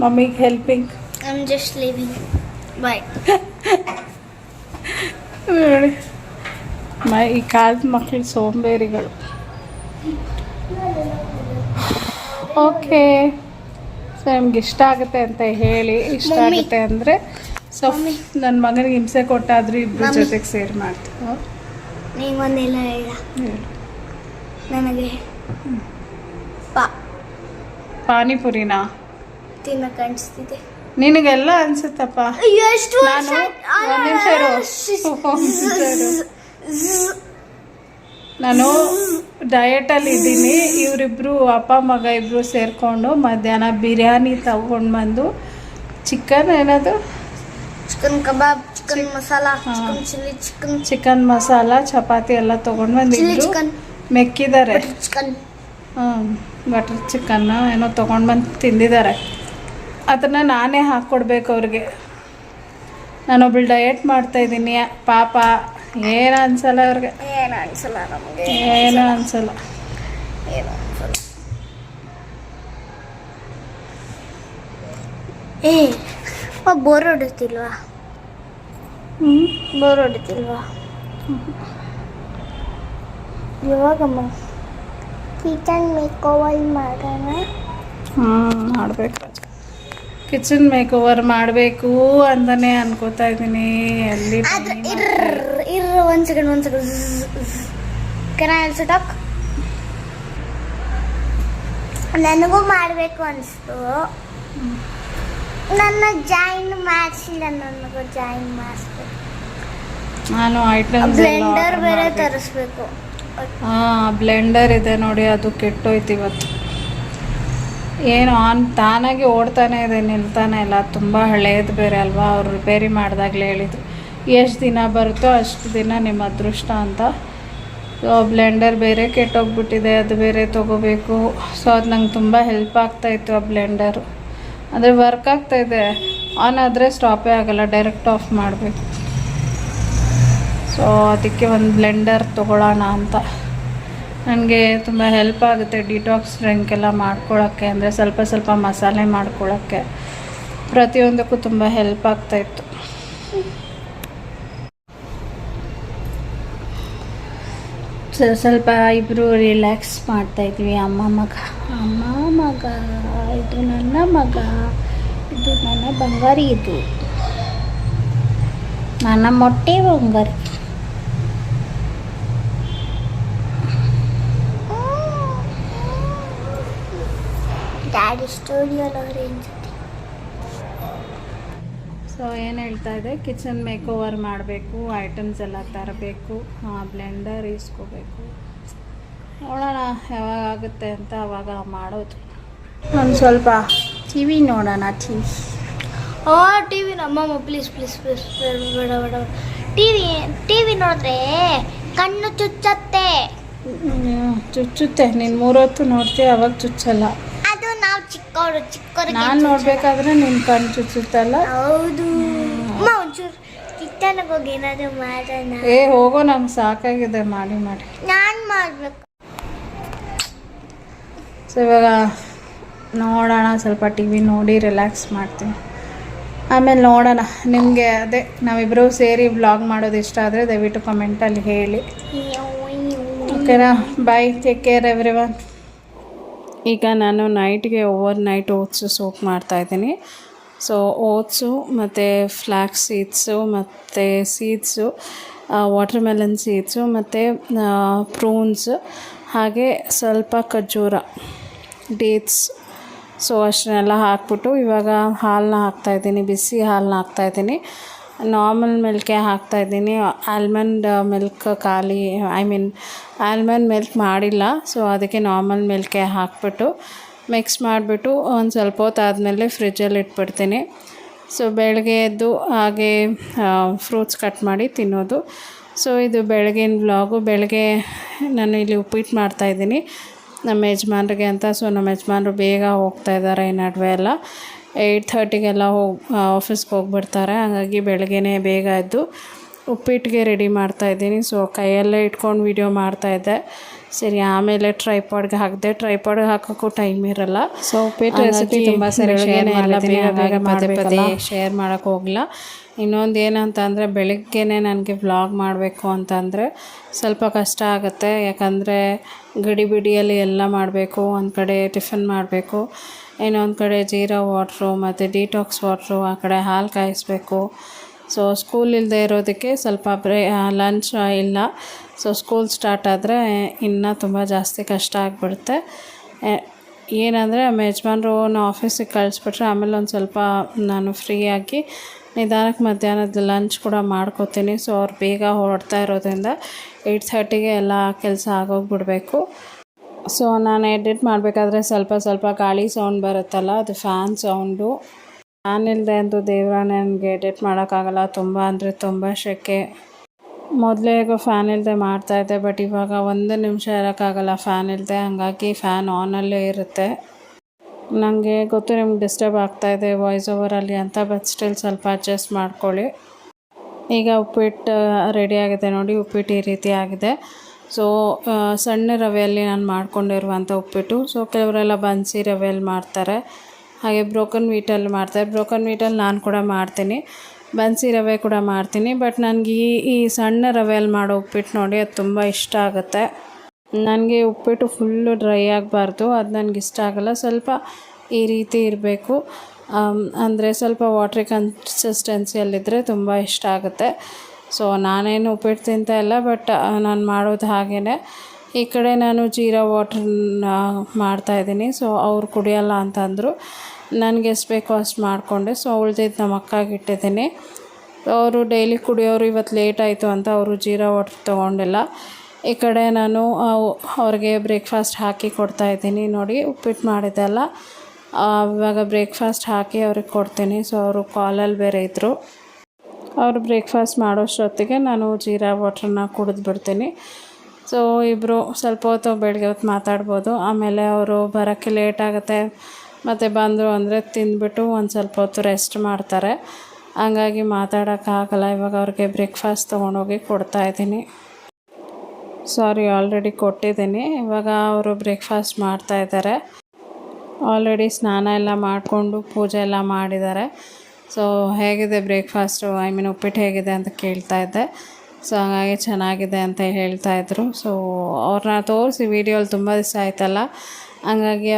ಮಮ್ಮಿಗೆ helping I am just living boy ನೋಡಿ ಮ ಈ ಕಾಲದ ಮಕ್ಕಳು ಸೋಂಬೇರಿಗಳು ಓಕೆ ಸೊ ನಿಮ್ಗೆ ಇಷ್ಟ ಆಗುತ್ತೆ ಅಂತ ಹೇಳಿ ಇಷ್ಟ ಆಗುತ್ತೆ ಅಂದರೆ ಸೊ. ನನ್ನ ಮಗನಿಗೆ ಹಿಂಸೆ ಕೊಟ್ಟಾದ್ರೂ ಇಬ್ಬರು ಜೊತೆಗೆ ಸೇರ್ ಮಾಡ್ತೀವಿ ನೀವು ಒಂದೆಲ್ಲ ಹೇಳ. ನನಗೆ ಪಾ. ಪಾನಿಪುರಿನಾ? ತಿನ್ನಕ್ಕೆ ಅನಿಸ್ತಿದೆ ನಿನಗೆಲ್ಲ ಅನ್ಸುತ್ತಪ್ಪ. ಎಷ್ಟು ನಾನು ಒಂದು ನಿಮಿಷ ಇರು. ಒಂದ್ ನಿಮಿಷ ಇರು. ನಾನು ಡಯಟಲ್ಲಿ ಇದ್ದೀನಿ. ಇವರಿಬ್ಬರು ಅಪ್ಪ ಮಗ ಇಬ್ಬರು ಸೇರಿಕೊಂಡು ಮಧ್ಯಾಹ್ನ ಬಿರಿಯಾನಿ ತಗೊಂಡು ಬಂದು ಚಿಕನ್ ಏನದು chicken kebab chicken masala chilli chicken chicken masala chapati ಎಲ್ಲ ತಗೊಂಡು ಬಂದು ಚಿಲ್ಲಿ ಇಬ್ರು ಚಿಕನ್. ಮೆಕ್ಕಿದ್ದಾರೆ. ಚಿಕನ್. ಹ್ಞೂ ಬಟರ್ ಚಿಕನ್ ಏನೋ ತೊಗೊಂಡು ಬಂದು ತಿಂದಿದ್ದಾರೆ. ಅದನ್ನು ನಾನೇ ಹಾಕ್ಕೊಡ್ಬೇಕು ಅವ್ರಿಗೆ. ನಾನೊಬ್ಳು ಡಯಟ್ ಮಾಡ್ತಾ ಇದ್ದೀನಿ. ಪಾಪ ಏನು ಅನ್ಸಲ್ಲ ಅವ್ರಿಗೆ. ಏನು ಅನ್ಸಲ್ಲ ನಮಗೆ. ಏನು ಅನ್ಸಲ್ಲ. ಏನು ಅನ್ಸಲ್ಲ. ಏ ಬೋರ್ ಹೊಡಿತಿಲ್ವಾ? ಹ್ಞೂ ಬೋರ್ ಹೊಡಿತಿಲ್ವಾ? ಯಾವಾಗಮ್ಮ ಕಿಚನ್ ಮೇಕ್ ಓವರ್ ಮಾಡೋಣ? ಹ್ಞೂ ಮಾಡಬೇಕು. ಕಿಚನ್ ಮೇಕ್ ಓವರ್ ಮಾಡಬೇಕು ಅಂತಾನೆ ಅನ್ಕೋತಾ ಇದ್ದೀನಿ. ಅಲ್ಲಿ ಇರ್ರ ಒಂದು ಸೆಕೆಂಡ್ ಒಂದು ಸೆಕೆಂಡ್ ಕೆನ ಆಲ್ಸೋ ಟಾಕ್ ನನಗೂ ಮಾಡಬೇಕು ಅನಿಸ್ತು. ನನ್ನ ಜಾಯಿನ್ ಮಾಡಿಸಿಲ್ಲ ನನಗೂ ಜಾಯಿನ್ ಮಾಡಿಸ್ಬೇಕು ನಾನು ಐಟಮ್ಸ್ ಬ್ಲೆಂಡರ್ ಬೇರೆ ತರಿಸ್ಬೇಕು. ಹಾಂ ಬ್ಲೆಂಡರ್ ಇದೆ ನೋಡಿ ಅದು ಕೆಟ್ಟೋಯ್ತು ಇವತ್ತು. ಏನು ಆನ್, ತಾನಾಗಿ ಓಡ್ತಾನೆ ಇದೆ, ನಿಲ್ತಾನೆ ಇಲ್ಲ. ತುಂಬ ಹಳೆಯದು ಬೇರೆ ಅಲ್ವಾ? ಅವ್ರು ರಿಪೇರಿ ಮಾಡಿದಾಗಲೇ ಹೇಳಿದ್ರು. ಎಷ್ಟು ದಿನ ಬರುತ್ತೋ ಅಷ್ಟು ದಿನ ನಿಮ್ಮ ಅದೃಷ್ಟ ಅಂತ. ಸೊ ಬ್ಲೆಂಡರ್ ಬೇರೆ ಕೆಟ್ಟೋಗ್ಬಿಟ್ಟಿದೆ, ಅದು ಬೇರೆ ತೊಗೋಬೇಕು. ಸೊ ಅದು ನಂಗೆ ತುಂಬ ಹೆಲ್ಪ್ ಆಗ್ತಾಯಿತ್ತು ಆ ಬ್ಲೆಂಡರು ಅಂದರೆ ವರ್ಕ್ ಆಗ್ತಾಯಿದೆ ಆನ್ ಆದರೆ ಸ್ಟಾಪೇ ಆಗಲ್ಲ ಡೈರೆಕ್ಟ್ ಆಫ್ ಮಾಡಬೇಕು. ಸೊ ಅದಕ್ಕೆ ಒಂದು ಬ್ಲೆಂಡರ್ ತೊಗೊಳ್ಳೋಣ ಅಂತ. ನನಗೆ ತುಂಬ ಹೆಲ್ಪ್ ಆಗುತ್ತೆ ಡಿಟಾಕ್ಸ್ ಡ್ರಿಂಕ್ ಎಲ್ಲ ಮಾಡ್ಕೊಳ್ಳೋಕ್ಕೆ ಅಂದರೆ ಸ್ವಲ್ಪ ಸ್ವಲ್ಪ ಮಸಾಲೆ ಮಾಡ್ಕೊಳ್ಳೋಕ್ಕೆ ಪ್ರತಿಯೊಂದಕ್ಕೂ ತುಂಬ ಹೆಲ್ಪ್ ಆಗ್ತಾಯಿತ್ತು ಸ್ವಲ್ಪ ಇಬ್ಬರು ರಿಲ್ಯಾಕ್ಸ್ ಮಾಡ್ತಾಯಿದ್ವಿ ಅಮ್ಮ ಮಗ. ಅಮ್ಮ ಮಗ, ಇದು ನನ್ನ ಮಗ, ಇದು ನನ್ನ ಬಂಗಾರಿ ಇದು. ನನ್ನ ಮೊಟ್ಟೆ ಬಂಗಾರಿ. ಡ್ಯಾಡಿ ಸ್ಟುಡಿಯೋలో ರೇಂಜ್ ಸೊ ಏನು ಹೇಳ್ತಾ ಇದೆ? ಕಿಚನ್ ಮೇಕ್ ಓವರ್ ಮಾಡಬೇಕು ಐಟಮ್ಸ್ ಎಲ್ಲ ತರಬೇಕು ಬ್ಲೆಂಡರ್ ಇಸ್ಕೋಬೇಕು. ನೋಡೋಣ ಯಾವಾಗ ಆಗುತ್ತೆ ಅಂತ ಅವಾಗ ಮಾಡೋದು. ಒಂದು ಸ್ವಲ್ಪ ಟಿ ವಿ ನೋಡೋಣ ಟಿ ವಿ. ಓ ಟಿ ವಿ ನಮ್ಮಮ್ಮ ಪ್ಲೀಸ್ ಪ್ಲೀಸ್ ಪ್ಲೀಸ್ ಬೇಡ ಬೇಡ ಟಿ ವಿ ಟಿ ವಿ ನೋಡಿದ್ರೆ ಕಣ್ಣು ಚುಚ್ಚತ್ತೆ. ಚುಚ್ಚುತ್ತೆ. ನೀನು ಮೂರೊತ್ತು ನೋಡ್ತೀಯ ಅವಾಗ ಚುಚ್ಚಲ್ಲ. ನಾವು ಚಿಕ್ಕವರು ಚಿಕ್ಕವರು ನಾನು ನೋಡ್ಬೇಕಾದ್ರೆ ನಿನ್ ಕಣ್ ಚುಚ್ಚುತ್ತಲ್ಲ? ಹೌದು. ಅಮ್ಮ ಒಂಚೂರು ಕಿಚನ್ಗೆ ಹೋಗಿ ಏನಾದ್ರು ಮಾಡೋಣ. ಏ ಹೋಗೋ ನಂಗೆ ಸಾಕಾಗಿದೆ. ಮಾಡಿ ಮಾಡಿ. ನಾನು ಮಾಡಬೇಕು. ಸೊ ಇವಾಗ ನೋಡೋಣ ಸ್ವಲ್ಪ ಟಿ ವಿ ನೋಡಿ ರಿಲ್ಯಾಕ್ಸ್ ಮಾಡ್ತೀನಿ. ಆಮೇಲೆ ನೋಡೋಣ. ನಿಮಗೆ ಅದೇ ನಾವಿಬ್ಬರು ಸೇರಿ ವ್ಲಾಗ್ ಮಾಡೋದು ಇಷ್ಟ ಆದರೆ ದಯವಿಟ್ಟು ಕಮೆಂಟಲ್ಲಿ ಹೇಳಿ. ಓಕೆನಾ bye take care everyone ಈಗ ನಾನು ನೈಟ್ಗೆ ಓವರ್ ನೈಟ್ ಓಟ್ಸು ಸೋಪ್ ಮಾಡ್ತಾಯಿದ್ದೀನಿ ಸೊ ಓಟ್ಸು ಮತ್ತು ಫ್ಲ್ಯಾಕ್ಸ್ ಸೀಡ್ಸು ಮತ್ತು ಸೀಡ್ಸು ವಾಟರ್ ಮೆಲನ್ ಸೀಡ್ಸು ಮತ್ತು ಪ್ರೂನ್ಸ್ ಹಾಗೆ ಸ್ವಲ್ಪ ಖರ್ಜೂರ ಡೇಟ್ಸ್ ಸೊ ಅಷ್ಟನ್ನೆಲ್ಲ ಹಾಕ್ಬಿಟ್ಟು ಇವಾಗ ಹಾಲನ್ನ ಹಾಕ್ತಾಯಿದ್ದೀನಿ ಬಿಸಿ ಹಾಲನ್ನ ಹಾಕ್ತಾಯಿದ್ದೀನಿ ನಾರ್ಮಲ್ ಮಿಲ್ಕೆ ಹಾಕ್ತಾಯಿದ್ದೀನಿ ಆಲ್ಮಂಡ್ ಮಿಲ್ಕ್ ಖಾಲಿ, ಐ ಮೀನ್ ಆಲ್ಮಂಡ್ ಮಿಲ್ಕ್ ಮಾಡಿಲ್ಲ, ಸೊ ಅದಕ್ಕೆ ನಾರ್ಮಲ್ ಮಿಲ್ಕೆ ಹಾಕ್ಬಿಟ್ಟು ಮಿಕ್ಸ್ ಮಾಡಿಬಿಟ್ಟು ಒಂದು ಸ್ವಲ್ಪ ಹೊತ್ತು ಆದಮೇಲೆ ಫ್ರಿಜ್ಜಲ್ಲಿ ಇಟ್ಬಿಡ್ತೀನಿ. ಸೊ ಬೆಳಗ್ಗೆ ಎದ್ದು ಹಾಗೆ ಫ್ರೂಟ್ಸ್ ಕಟ್ ಮಾಡಿ ತಿನ್ನೋದು. ಸೊ ಇದು ಬೆಳಗಿನ ಬ್ಲಾಗು ಬೆಳಗ್ಗೆ ನಾನು ಇಲ್ಲಿ ಉಪ್ಪಿಟ್ಟು ಮಾಡ್ತಾಯಿದ್ದೀನಿ ನಮ್ಮ ಯಜಮಾನ್ರಿಗೆ ಅಂತ. ಸೊ ನಮ್ಮ ಯಜಮಾನ್ರು ಬೇಗ ಹೋಗ್ತಾ ಇದ್ದಾರೆ ಈ ನಡುವೆ ಎಲ್ಲ. ಏಯ್ಟ್ ಥರ್ಟಿಗೆಲ್ಲ ಹೋಗಿ ಆಫೀಸ್ಗೆ ಹೋಗ್ಬಿಡ್ತಾರೆ. ಹಾಗಾಗಿ ಬೆಳಗ್ಗೆನೇ ಬೇಗ ಎದ್ದು ಉಪ್ಪಿಟ್ಟಿಗೆ ರೆಡಿ ಮಾಡ್ತಾಯಿದ್ದೀನಿ ಸೊ ಕೈಯಲ್ಲೇ ಇಟ್ಕೊಂಡು ವೀಡಿಯೋ ಮಾಡ್ತಾಯಿದ್ದೆ ಸರಿ ಆಮೇಲೆ ಟ್ರೈಪಾಡ್ಗೆ ಹಾಕಿದೆ. ಟ್ರೈಪಾಡ್ಗೆ ಹಾಕೋಕ್ಕೂ ಟೈಮ್ ಇರಲ್ಲ. ಸೊ ಉಪ್ಪಿಟ್ಟು ರೆಸಿಪಿ ತುಂಬ ಸರಿ ಬೇಗ ಬೇಗ ಪದೇ ಪದೇ ಶೇರ್ ಮಾಡೋಕ್ಕೆ ಹೋಗಿಲ್ಲ ಇನ್ನೊಂದು ಏನಂತಂದರೆ ಬೆಳಗ್ಗೆನೇ ನನಗೆ ವ್ಲಾಗ್ ಮಾಡಬೇಕು ಅಂತಂದರೆ ಸ್ವಲ್ಪ ಕಷ್ಟ ಆಗುತ್ತೆ. ಯಾಕಂದರೆ ಗಡಿಬಿಡಿಯಲ್ಲಿ ಎಲ್ಲ ಮಾಡಬೇಕು. ಒಂದು ಕಡೆ ಟಿಫನ್ ಮಾಡಬೇಕು. ಇನ್ನೊಂದು ಕಡೆ ಜೀರಾ ವಾಟ್ರು ಮತ್ತು ಡಿಟಾಕ್ಸ್ ವಾಟ್ರು ಆ ಕಡೆ ಹಾಲು ಕಾಯಿಸ್ಬೇಕು. ಸೊ ಸ್ಕೂಲ್ ಇಲ್ಲದೆ ಇರೋದಕ್ಕೆ ಸ್ವಲ್ಪ ಬ್ರೇ ಲಂಚ್ ಇಲ್ಲ. ಸೊ ಸ್ಕೂಲ್ ಸ್ಟಾರ್ಟ್ ಆದರೆ ಇನ್ನೂ ತುಂಬ ಜಾಸ್ತಿ ಕಷ್ಟ ಆಗಿಬಿಡುತ್ತೆ. ಏನಂದರೆ, ನಮ್ಮ ಯಜಮಾನ್ರು ಆಫೀಸಿಗೆ ಕಳಿಸ್ಬಿಟ್ರೆ ಆಮೇಲೆ ಒಂದು ಸ್ವಲ್ಪ ನಾನು ಫ್ರೀಯಾಗಿ ನಿಧಾನಕ್ಕೆ ಮಧ್ಯಾಹ್ನದ ಲಂಚ್ ಕೂಡ ಮಾಡ್ಕೋತೀನಿ. ಸೊ ಅವ್ರು ಬೇಗ ಹೊರಡ್ತಾ ಇರೋದ್ರಿಂದ ಏಯ್ಟ್ ಥರ್ಟಿಗೆ ಎಲ್ಲ ಕೆಲಸ ಆಗೋಗ್ಬಿಡಬೇಕು. ಸೊ ನಾನು ಎಡಿಟ್ ಮಾಡಬೇಕಾದ್ರೆ ಸ್ವಲ್ಪ ಸ್ವಲ್ಪ ಗಾಳಿ ಸೌಂಡ್ ಬರುತ್ತಲ್ಲ, ಅದು ಫ್ಯಾನ್ ಸೌಂಡು ಫ್ಯಾನ್ ಇಲ್ಲದೆ ಅಂತೂ ದೇವರ ನನಗೆ ಎಡಿಟ್ ಮಾಡೋಕ್ಕಾಗಲ್ಲ, ತುಂಬ ಅಂದರೆ ತುಂಬ ಶೆಕೆ. ಮೊದಲೇ ಹೇಗೋ ಫ್ಯಾನ್ ಇಲ್ಲದೆ ಮಾಡ್ತಾಯಿದ್ದೆ ಬಟ್ ಇವಾಗ ಒಂದು ನಿಮಿಷ ಇರೋಕ್ಕಾಗಲ್ಲ ಫ್ಯಾನ್ ಇಲ್ಲದೆ ಹಾಗಾಗಿ ಫ್ಯಾನ್ ಆನಲ್ಲೇ ಇರುತ್ತೆ. ನನಗೆ ಗೊತ್ತು ನಿಮ್ಗೆ ಡಿಸ್ಟರ್ಬ್ ಆಗ್ತಾಯಿದೆ ವಾಯ್ಸ್ ಓವರಲ್ಲಿ ಅಂತ ಬಟ್ ಸ್ಟಿಲ್ ಸ್ವಲ್ಪ ಅಡ್ಜಸ್ಟ್ ಮಾಡ್ಕೊಳ್ಳಿ. ಈಗ ಉಪ್ಪಿಟ್ಟು ರೆಡಿ ಆಗಿದೆ ನೋಡಿ, ಉಪ್ಪಿಟ್ಟು ಈ ರೀತಿ ಆಗಿದೆ. ಸೊ ಸಣ್ಣ ರವೆಯಲ್ಲಿ ನಾನು ಮಾಡ್ಕೊಂಡಿರುವಂಥ ಉಪ್ಪಿಟ್ಟು. ಸೊ ಕೆಲವರೆಲ್ಲ ಬನ್ಸಿ ರವೆಯಲ್ಲಿ ಮಾಡ್ತಾರೆ. ಹಾಗೆ ಬ್ರೋಕನ್ ವೀಟಲ್ಲಿ ಮಾಡ್ತಾರೆ. ಬ್ರೋಕನ್ ವೀಟಲ್ಲಿ ನಾನು ಕೂಡ ಮಾಡ್ತೀನಿ. ಬನ್ಸಿ ರವೆ ಕೂಡ ಮಾಡ್ತೀನಿ. ಬಟ್ ನನಗೆ ಈ ಈ ಸಣ್ಣ ರವೆಯಲ್ಲಿ ಮಾಡೋ ಉಪ್ಪಿಟ್ಟು ನೋಡಿ ಅದು ತುಂಬ ಇಷ್ಟ ಆಗುತ್ತೆ. ನನಗೆ ಉಪ್ಪಿಟ್ಟು ಫುಲ್ಲು ಡ್ರೈ ಆಗಬಾರ್ದು. ಅದು ನನಗೆ ಇಷ್ಟ ಆಗಲ್ಲ. ಸ್ವಲ್ಪ ಈ ರೀತಿ ಇರಬೇಕು. ಅಂದರೆ ಸ್ವಲ್ಪ ವಾಟ್ರಿ ಕನ್ಸಿಸ್ಟೆನ್ಸಿಯಲ್ಲಿದ್ದರೆ ತುಂಬ ಇಷ್ಟ ಆಗುತ್ತೆ. ಸೊ ನಾನೇನು ಉಪ್ಪಿಟ್ಟು ತಿಂತ ಇಲ್ಲ ಬಟ್ ನಾನು ಮಾಡೋದು ಹಾಗೇ ಈ ಕಡೆ ನಾನು ಜೀರಾ ವಾಟ್ರನ್ನ ಮಾಡ್ತಾಯಿದ್ದೀನಿ ಸೊ ಅವ್ರು ಕುಡಿಯೋಲ್ಲ ಅಂತಂದರು. ನನಗೆ ಎಷ್ಟು ಬೇಕೋ ಅಷ್ಟು ಮಾಡಿಕೊಂಡೆ ಸೊ ಉಳ್ದಿದ್ದು ನಮ್ಮ ಅಕ್ಕಾಗಿಟ್ಟಿದ್ದೀನಿ ಅವರು ಡೈಲಿ ಕುಡಿಯೋರು ಇವತ್ತು ಲೇಟ್ ಆಯಿತು ಅಂತ ಅವರು ಜೀರಾ ವಾಟ್ರ್ ತೊಗೊಂಡಿಲ್ಲ. ಈ ಕಡೆ ನಾನು ಅವ್- ಅವ್ರಿಗೆ ಬ್ರೇಕ್ಫಾಸ್ಟ್ ಹಾಕಿ ಕೊಡ್ತಾಯಿದ್ದೀನಿ ನೋಡಿ ಉಪ್ಪಿಟ್ಟು ಮಾಡಿದ್ದೆಲ್ಲ ಇವಾಗ ಬ್ರೇಕ್ಫಾಸ್ಟ್ ಹಾಕಿ ಅವ್ರಿಗೆ ಕೊಡ್ತೀನಿ ಸೊ ಅವರು ಕಾಲಲ್ಲಿ ಬೇರೆ ಇದ್ದರು ಅವರು ಬ್ರೇಕ್ಫಾಸ್ಟ್ ಮಾಡೋಷ್ಟೊತ್ತಿಗೆ ನಾನು ಜೀರಾ ವಾಟ್ರನ್ನ ಕುಡಿದು ಬಿಡ್ತೀನಿ. ಸೊ ಇಬ್ಬರು ಸ್ವಲ್ಪ ಹೊತ್ತು ಬೆಳಗ್ಗೆ ಹೊತ್ತು ಮಾತಾಡ್ಬೋದು. ಆಮೇಲೆ ಅವರು ಬರೋಕ್ಕೆ ಲೇಟ್ ಆಗುತ್ತೆ. ಮತ್ತು ಬಂದರು ಅಂದರೆ ತಿಂದ್ಬಿಟ್ಟು ಒಂದು ಸ್ವಲ್ಪ ಹೊತ್ತು ರೆಸ್ಟ್ ಮಾಡ್ತಾರೆ. ಹಂಗಾಗಿ ಮಾತಾಡೋಕ್ಕಾಗಲ್ಲ ಇವಾಗ ಅವ್ರಿಗೆ ಬ್ರೇಕ್ಫಾಸ್ಟ್ ತೊಗೊಂಡೋಗಿ ಕೊಡ್ತಾಯಿದ್ದೀನಿ ಸಾರಿ ಆಲ್ರೆಡಿ ಕೊಟ್ಟಿದ್ದೀನಿ. ಇವಾಗ ಅವರು ಬ್ರೇಕ್ಫಾಸ್ಟ್ ಮಾಡ್ತಾಯಿದ್ದಾರೆ ಆಲ್ರೆಡಿ ಸ್ನಾನ ಎಲ್ಲ ಮಾಡಿಕೊಂಡು ಪೂಜೆ ಎಲ್ಲ ಮಾಡಿದ್ದಾರೆ. ಸೊ ಹೇಗಿದೆ ಬ್ರೇಕ್ಫಾಸ್ಟು ಐ ಮೀನ್ ಉಪ್ಪಿಟ್ಟು ಹೇಗಿದೆ ಅಂತ ಕೇಳ್ತಾ ಇದ್ದೆ. ಸೊ ಹಾಗಾಗಿ ಚೆನ್ನಾಗಿದೆ ಅಂತ ಹೇಳ್ತಾ ಇದ್ರು. ಸೊ ಅವ್ರನ್ನ ತೋರಿಸಿ ವೀಡಿಯೋಲಿ ತುಂಬ ದಿವಸ ಆಯ್ತಲ್ಲ? ಹಂಗಾಗಿ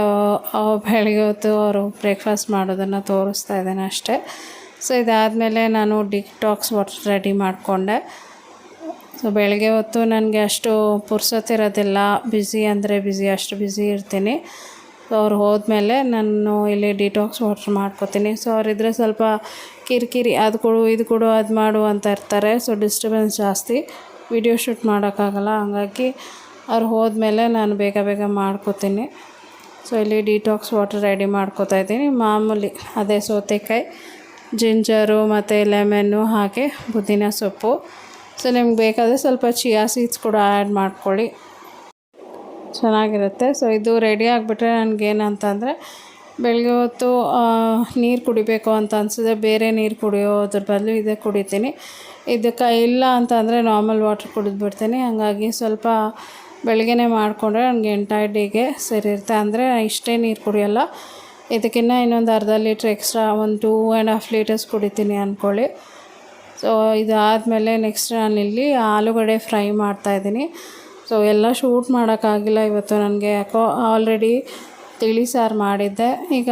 ಬೆಳಿಗ್ಗೆ ಹೊತ್ತು ಅವರು ಬ್ರೇಕ್ಫಾಸ್ಟ್ ಮಾಡೋದನ್ನು ತೋರಿಸ್ತಾ ಇದ್ದೇನೆ ಅಷ್ಟೇ. ಸೊ ಇದಾದಮೇಲೆ ನಾನು ಡಿಟಾಕ್ಸ್ ವಾಟರ್ ರೆಡಿ ಮಾಡಿಕೊಂಡೆ. ಸೊ ಬೆಳಗ್ಗೆ ಹೊತ್ತು ನನಗೆ ಅಷ್ಟು ಪುರ್ಸೊತ್ತಿರೋದಿಲ್ಲ. ಬ್ಯುಸಿ ಅಂದರೆ ಬ್ಯುಸಿ ಅಷ್ಟು ಬ್ಯುಸಿ ಇರ್ತೀನಿ. ಸೊ ಅವ್ರು ಹೋದ್ಮೇಲೆ ನಾನು ಇಲ್ಲಿ ಡಿಟಾಕ್ಸ್ ವಾಟ್ರ್ ಮಾಡ್ಕೋತೀನಿ. ಸೊ ಅವರಿದ್ರೆ ಸ್ವಲ್ಪ ಕಿರಿಕಿರಿ, ಅದು ಕೊಡು, ಇದು ಕೊಡು, ಅದು ಮಾಡು ಅಂತ ಇರ್ತಾರೆ. ಸೊ ಡಿಸ್ಟರ್ಬೆನ್ಸ್ ಜಾಸ್ತಿ. ವಿಡಿಯೋ ಶೂಟ್ ಮಾಡೋಕ್ಕಾಗಲ್ಲ. ಹಾಗಾಗಿ ಅವ್ರು ಹೋದ್ಮೇಲೆ ನಾನು ಬೇಗ ಬೇಗ ಮಾಡ್ಕೋತೀನಿ. ಸೊ ಇಲ್ಲಿ ಡಿಟಾಕ್ಸ್ ವಾಟರ್ ರೆಡಿ ಮಾಡ್ಕೋತಾ ಇದ್ದೀನಿ. ಮಾಮೂಲಿ ಅದೇ ಸೌತೆಕಾಯಿ, ಜಿಂಜರು ಮತ್ತು ಲೆಮನ್ನು ಹಾಗೆ ಪುದೀನ ಸೊಪ್ಪು. ಸೊ ನಿಮ್ಗೆ ಬೇಕಾದರೆ ಸ್ವಲ್ಪ ಚಿಯಾ ಸೀಡ್ಸ್ ಕೂಡ ಆ್ಯಡ್ ಮಾಡ್ಕೊಳ್ಳಿ. ಚೆನ್ನಾಗಿರುತ್ತೆ. ಸೊ ಇದು ರೆಡಿ ಆಗಿಬಿಟ್ರೆ ನನಗೇನಂತಂದರೆ, ಬೆಳಗ್ಗೆ ಹೊತ್ತು ನೀರು ಕುಡಿಬೇಕು ಅಂತ ಅನಿಸಿದ್ರೆ ಬೇರೆ ನೀರು ಕುಡಿಯೋದ್ರ ಬದಲು ಇದೇ ಕುಡಿತೀನಿ. ಇದಕ್ಕೆ ಇಲ್ಲ ಅಂತಂದರೆ ನಾರ್ಮಲ್ ವಾಟ್ರ್ ಕುಡಿದ್ಬಿಡ್ತೀನಿ ಹಾಗಾಗಿ ಸ್ವಲ್ಪ ಬೆಳಗ್ಗೆನೇ ಮಾಡಿಕೊಂಡ್ರೆ ನನಗೆ ಎಂಟಾಯ್ಡಿಗೆ ಡೇಗೆ ಸರಿ ಇರುತ್ತೆ ಅಂದರೆ ಇಷ್ಟೇ ನೀರು ಕುಡಿಯೋಲ್ಲ. ಇದಕ್ಕಿಂತ ಇನ್ನೊಂದು ಅರ್ಧ ಲೀಟ್ರ್ ಎಕ್ಸ್ಟ್ರಾ ಒಂದು ಟೂ ಆ್ಯಂಡ್ ಹಾಫ್ ಲೀಟರ್ಸ್ ಕುಡಿತೀನಿ ಅಂದ್ಕೊಳ್ಳಿ ಸೊ ಇದಾದಮೇಲೆ ನೆಕ್ಸ್ಟ್ ನಾನು ಇಲ್ಲಿ ಆಲೂಗಡೆ ಫ್ರೈ ಮಾಡ್ತಾಯಿದ್ದೀನಿ ಸೊ ಎಲ್ಲ ಶೂಟ್ ಮಾಡೋಕ್ಕಾಗಿಲ್ಲ ಇವತ್ತು ನನಗೆ. ಯಾಕೋ ಆಲ್ರೆಡಿ ತಿಳಿ ಸಾರು ಮಾಡಿದ್ದೆ. ಈಗ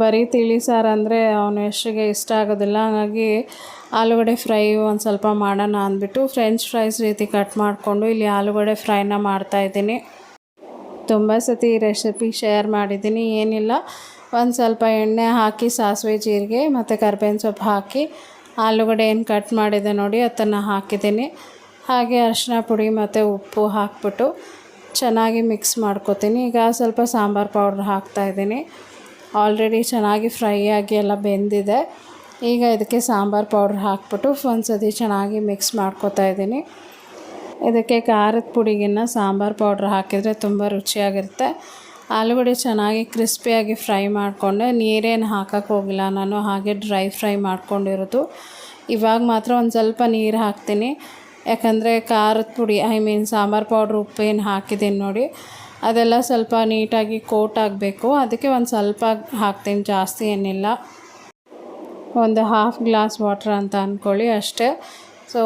ಬರೀ ತಿಳಿ ಸಾರು ಅಂದರೆ ಅವನು ಎಷ್ಟಿಗೆ ಇಷ್ಟ ಆಗೋದಿಲ್ಲ. ಹಾಗಾಗಿ ಆಲೂಗಡ್ಡೆ ಫ್ರೈ ಒಂದು ಸ್ವಲ್ಪ ಮಾಡೋಣ ಅಂದ್ಬಿಟ್ಟು ಫ್ರೆಂಚ್ ಫ್ರೈಸ್ ರೀತಿ ಕಟ್ ಮಾಡಿಕೊಂಡು ಇಲ್ಲಿ ಆಲೂಗಡೆ ಫ್ರೈನ ಮಾಡ್ತಾಯಿದ್ದೀನಿ ತುಂಬ ಸತಿ ರೆಸಿಪಿ ಶೇರ್ ಮಾಡಿದ್ದೀನಿ. ಏನಿಲ್ಲ. ಒಂದು ಸ್ವಲ್ಪ ಎಣ್ಣೆ ಹಾಕಿ, ಸಾಸಿವೆ ಜೀರಿಗೆ ಮತ್ತು ಕರ್ಬೇವಿನ ಸೊಪ್ಪು ಹಾಕಿ ಆಲೂಗಡ್ಡೆ ಏನು ಕಟ್ ಮಾಡಿದೆ ನೋಡಿ ಅದನ್ನು ಹಾಕಿದ್ದೀನಿ. ಹಾಗೆ ಅರಿಶಿನ ಪುಡಿ ಮತ್ತು ಉಪ್ಪು ಹಾಕ್ಬಿಟ್ಟು ಚೆನ್ನಾಗಿ ಮಿಕ್ಸ್ ಮಾಡ್ಕೊತೀನಿ. ಈಗ ಸ್ವಲ್ಪ ಸಾಂಬಾರು ಪೌಡ್ರ್ ಹಾಕ್ತಾಯಿದ್ದೀನಿ ಆಲ್ರೆಡಿ ಚೆನ್ನಾಗಿ ಫ್ರೈ ಆಗಿ ಎಲ್ಲ ಬೆಂದಿದೆ. ಈಗ ಇದಕ್ಕೆ ಸಾಂಬಾರು ಪೌಡ್ರ್ ಹಾಕ್ಬಿಟ್ಟು ಒಂದು ಸತಿ ಚೆನ್ನಾಗಿ ಮಿಕ್ಸ್ ಮಾಡ್ಕೊತಾ ಇದ್ದೀನಿ. ಇದಕ್ಕೆ ಖಾರದ ಪುಡಿಗಿನ್ನ ಸಾಂಬಾರು ಪೌಡ್ರ್ ಹಾಕಿದರೆ ತುಂಬ ರುಚಿಯಾಗಿರುತ್ತೆ. ಆಲೂಗಡ್ಡೆ ಚೆನ್ನಾಗಿ ಕ್ರಿಸ್ಪಿಯಾಗಿ ಫ್ರೈ ಮಾಡಿಕೊಂಡೆ. ನೀರೇನು ಹಾಕೋಕೆ ಹೋಗಿಲ್ಲ ನಾನು, ಹಾಗೆ ಡ್ರೈ ಫ್ರೈ ಮಾಡ್ಕೊಂಡಿರೋದು. ಇವಾಗ ಮಾತ್ರ ಒಂದು ಸ್ವಲ್ಪ ನೀರು ಹಾಕ್ತೀನಿ. ಯಾಕಂದರೆ ಖಾರದ ಪುಡಿ ಐ ಮೀನ್ ಸಾಂಬಾರು ಪೌಡ್ರ್ ಉಪ್ಪೇನು ಹಾಕಿದ್ದೀನಿ ನೋಡಿ, ಅದೆಲ್ಲ ಸ್ವಲ್ಪ ನೀಟಾಗಿ ಕೋಟ್ ಆಗಬೇಕು. ಅದಕ್ಕೆ ಒಂದು ಸ್ವಲ್ಪ ಹಾಕ್ತೀನಿ, ಜಾಸ್ತಿ ಏನಿಲ್ಲ. ಒಂದು ಹಾಫ್ ಗ್ಲಾಸ್ ವಾಟ್ರ್ ಅಂತ ಅಂದ್ಕೊಳ್ಳಿ ಅಷ್ಟೇ. ಸೊ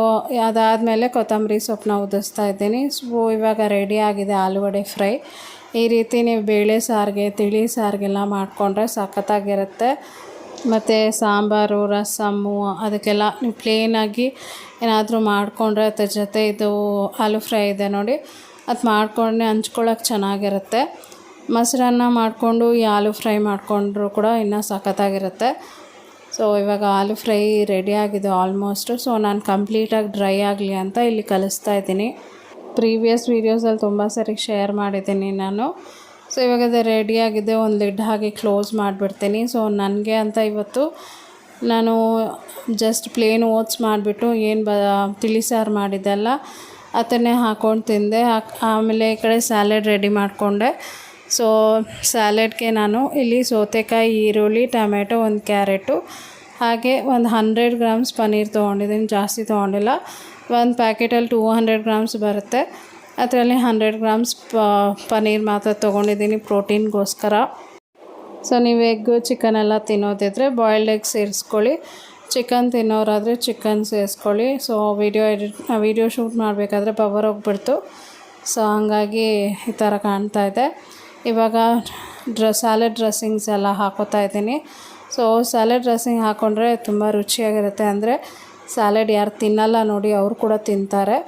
ಅದಾದಮೇಲೆ ಕೊತ್ತಂಬರಿ ಸೊಪ್ಪನ್ನ ಉದಿಸ್ತಾ ಇದ್ದೀನಿ. ಸೊ ಇವಾಗ ರೆಡಿ ಆಗಿದೆ ಆಲೂಗಡ್ಡೆ ಫ್ರೈ. ಈ ರೀತಿ ನೀವು ಬೇಳೆ ಸಾರಿಗೆ, ತಿಳಿ ಸಾರಿಗೆಲ್ಲ ಮಾಡಿಕೊಂಡ್ರೆ ಸಖತ್ತಾಗಿರುತ್ತೆ. ಮತ್ತು ಸಾಂಬಾರು ರಸಮ್ಮು ಅದಕ್ಕೆಲ್ಲ ನೀವು ಪ್ಲೇನಾಗಿ ಏನಾದರೂ ಮಾಡಿಕೊಂಡ್ರೆ ಅದ್ರ ಜೊತೆ ಇದು ಆಲೂ ಫ್ರೈ ಇದೆ ನೋಡಿ. ಅದು ಮಾಡ್ಕೊಂಡೆ ಹಂಚ್ಕೊಳ್ಳೋಕೆ ಚೆನ್ನಾಗಿರುತ್ತೆ. ಮೊಸರನ್ನ ಮಾಡಿಕೊಂಡು ಈ ಆಲೂ ಫ್ರೈ ಮಾಡಿಕೊಂಡ್ರು ಕೂಡ ಇನ್ನೂ ಸಖತ್ತಾಗಿರುತ್ತೆ. ಸೊ ಇವಾಗ ಆಲೂ ಫ್ರೈ ರೆಡಿ ಆಗಿದೆ ಆಲ್ಮೋಸ್ಟು ಸೊ ನಾನು ಕಂಪ್ಲೀಟಾಗಿ ಡ್ರೈ ಆಗಲಿ ಅಂತ ಇಲ್ಲಿ ಕಲಿಸ್ತಾ ಇದ್ದೀನಿ. ಪ್ರೀವಿಯಸ್ ವೀಡಿಯೋಸಲ್ಲಿ ತುಂಬ ಸರಿ ಶೇರ್ ಮಾಡಿದ್ದೀನಿ ನಾನು. ಸೊ ಇವಾಗ ಅದು ರೆಡಿಯಾಗಿದೆ ಒಂದು ಲಿಡ್ ಹಾಕಿ ಕ್ಲೋಸ್ ಮಾಡಿಬಿಡ್ತೀನಿ. ಸೊ ನನಗೆ ಅಂತ ಇವತ್ತು ನಾನು ಜಸ್ಟ್ ಪ್ಲೇನ್ ಓಟ್ಸ್ ಮಾಡಿಬಿಟ್ಟು ಏನು ಬ ತಿಳಿಸಾರು ಮಾಡಿದ್ದೆ ಅಲ್ಲ, ಅದನ್ನೇ ಹಾಕ್ಕೊಂಡು ತಿಂದೆ. ಆಮೇಲೆ ಈ ಕಡೆ ಸ್ಯಾಲೆಡ್ ರೆಡಿ ಮಾಡಿಕೊಂಡೆ. ಸೊ ಸ್ಯಾಲೆಡ್ಗೆ ನಾನು ಇಲ್ಲಿ ಸೌತೆಕಾಯಿ, ಈರುಳ್ಳಿ, ಟೊಮೆಟೊ ಒಂದು ಕ್ಯಾರೆಟು, ಹಾಗೆ ಒಂದು ಹಂಡ್ರೆಡ್ ಗ್ರಾಮ್ಸ್ ಪನ್ನೀರ್ ತೊಗೊಂಡಿದ್ದೀನಿ. ಜಾಸ್ತಿ ತೊಗೊಂಡಿಲ್ಲ. ಒಂದು ಪ್ಯಾಕೆಟಲ್ಲಿ ಟೂ ಹಂಡ್ರೆಡ್ ಗ್ರಾಮ್ಸ್ ಬರುತ್ತೆ. ಅದರಲ್ಲಿ ಹಂಡ್ರೆಡ್ ಗ್ರಾಮ್ಸ್ ಪನ್ನೀರ್ ಮಾತ್ರ ತೊಗೊಂಡಿದ್ದೀನಿ ಪ್ರೋಟೀನ್ಗೋಸ್ಕರ. ಸೊ ನೀವು ಎಗ್ಗು, ಚಿಕನ್ ಎಲ್ಲ ತಿನ್ನೋದಿದ್ರೆ ಬಾಯ್ಲ್ಡ್ ಎಗ್ ಸೇರಿಸ್ಕೊಳ್ಳಿ. ಚಿಕನ್ ತಿನ್ನೋರಾದರೆ chicken ಸೇರಿಸ್ಕೊಳ್ಳಿ. So video edit, video shoot ಮಾಡಬೇಕಾದ್ರೆ ಪವರ್ ಹೋಗ್ಬಿಡ್ತು. ಸೊ ಹಂಗಾಗಿ ಈ ಥರ ಕಾಣ್ತಾ ಇದೆ. ಇವಾಗ ಡ್ರ ಸ್ಯಾಲೆಡ್ ಡ್ರೆಸ್ಸಿಂಗ್ಸ್ ಎಲ್ಲ ಹಾಕೋತಾ ಇದ್ದೀನಿ. ಸೊ ಸ್ಯಾಲೆಡ್ ಡ್ರೆಸ್ಸಿಂಗ್ ಹಾಕ್ಕೊಂಡ್ರೆ ತುಂಬ ರುಚಿಯಾಗಿರುತ್ತೆ. ಅಂದರೆ ಸ್ಯಾಲೆಡ್ ಯಾರು ತಿನ್ನಲ್ಲ ನೋಡಿ ಅವರು ಕೂಡ ತಿಂತಾರೆ.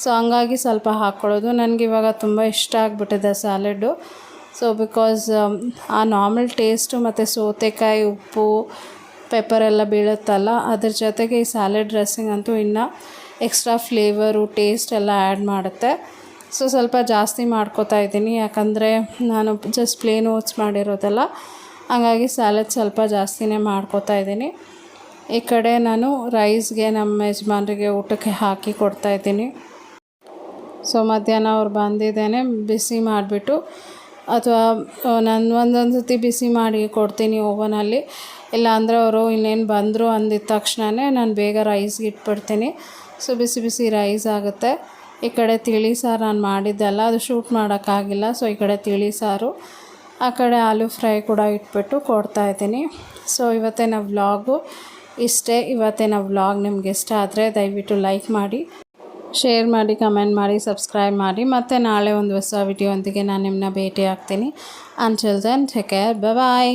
ಸೊ ಹಂಗಾಗಿ ಸ್ವಲ್ಪ ಹಾಕ್ಕೊಳ್ಳೋದು ನನಗೆ ಇವಾಗ ತುಂಬ ಇಷ್ಟ ಆಗಿಬಿಟ್ಟಿದೆ ಸ್ಯಾಲೆಡ್ಡು ಸೊ ಬಿಕಾಸ್ ಆ ನಾರ್ಮಲ್ ಟೇಸ್ಟು ಮತ್ತು ಸೌತೆಕಾಯಿ, ಉಪ್ಪು ಪೆಪ್ಪರ್ ಎಲ್ಲ ಬೀಳುತ್ತಲ್ಲ, ಅದ್ರ ಜೊತೆಗೆ ಈ ಸ್ಯಾಲೆಡ್ ಡ್ರೆಸ್ಸಿಂಗ್ ಅಂತೂ ಇನ್ನೂ ಎಕ್ಸ್ಟ್ರಾ ಫ್ಲೇವರು ಟೇಸ್ಟ್ ಎಲ್ಲ ಆ್ಯಡ್ ಮಾಡುತ್ತೆ. ಸೊ ಸ್ವಲ್ಪ ಜಾಸ್ತಿ ಮಾಡ್ಕೋತಾ ಇದ್ದೀನಿ. ಯಾಕಂದರೆ ನಾನು ಜಸ್ಟ್ ಪ್ಲೇನ್ ಓಟ್ಸ್ ಮಾಡಿರೋದಲ್ಲ, ಹಾಗಾಗಿ ಸ್ಯಾಲೆಡ್ ಸ್ವಲ್ಪ ಜಾಸ್ತಿನೇ ಮಾಡ್ಕೋತಾ ಇದ್ದೀನಿ. ಈ ಕಡೆ ನಾನು ರೈಸ್ಗೆ ನಮ್ಮ ಯಜಮಾನರಿಗೆ ಊಟಕ್ಕೆ ಹಾಕಿ ಕೊಡ್ತಾಯಿದ್ದೀನಿ ಸೊ ಮಧ್ಯಾಹ್ನ ಅವ್ರು ಬಂದಿದ್ದೇನೆ ಬಿಸಿ ಮಾಡಿಬಿಟ್ಟು, ಅಥವಾ ನಾನು ಒಂದೊಂದು ಸತಿ ಬಿಸಿ ಮಾಡಿ ಕೊಡ್ತೀನಿ ಓವನಲ್ಲಿ. ಇಲ್ಲಾಂದರೆ ಅವರು ಇನ್ನೇನು ಬಂದರು ಅಂದಿದ್ದ ತಕ್ಷಣವೇ ನಾನು ಬೇಗ ರೈಸ್ಗೆ ಇಟ್ಬಿಡ್ತೀನಿ. ಸೊ ಬಿಸಿ ಬಿಸಿ ರೈಸ್ ಆಗುತ್ತೆ. ಈ ಕಡೆ ತಿಳಿ ಸಾರು ನಾನು ಮಾಡಿದ್ದೆಲ್ಲ, ಅದು ಶೂಟ್ ಮಾಡೋಕ್ಕಾಗಿಲ್ಲ, ಸೊ ಈ ಕಡೆ ತಿಳಿ ಸಾರು. ಆ ಕಡೆ ಆಲೂ ಫ್ರೈ ಕೂಡ ಇಟ್ಬಿಟ್ಟು ಕೊಡ್ತಾ ಇದ್ದೀನಿ. ಸೊ ಇವತ್ತಿನ ವ್ಲಾಗು ಇಷ್ಟೇ. ಇವತ್ತಿನ ವ್ಲಾಗ್ ನಿಮ್ಗೆ ಇಷ್ಟ ಆದರೆ ದಯವಿಟ್ಟು ಲೈಕ್ ಮಾಡಿ. ಶೇರ್ ಮಾಡಿ ಕಮೆಂಟ್ ಮಾಡಿ ಸಬ್ಸ್ಕ್ರೈಬ್ ಮಾಡಿ. ಮತ್ತು ನಾಳೆ ಒಂದು ಹೊಸ ವಿಡಿಯೋ ಒಂದಿಗೆ ನಾನು ನಿಮ್ಮನ್ನ ಭೇಟಿ ಆಗ್ತೀನಿ until then take care bye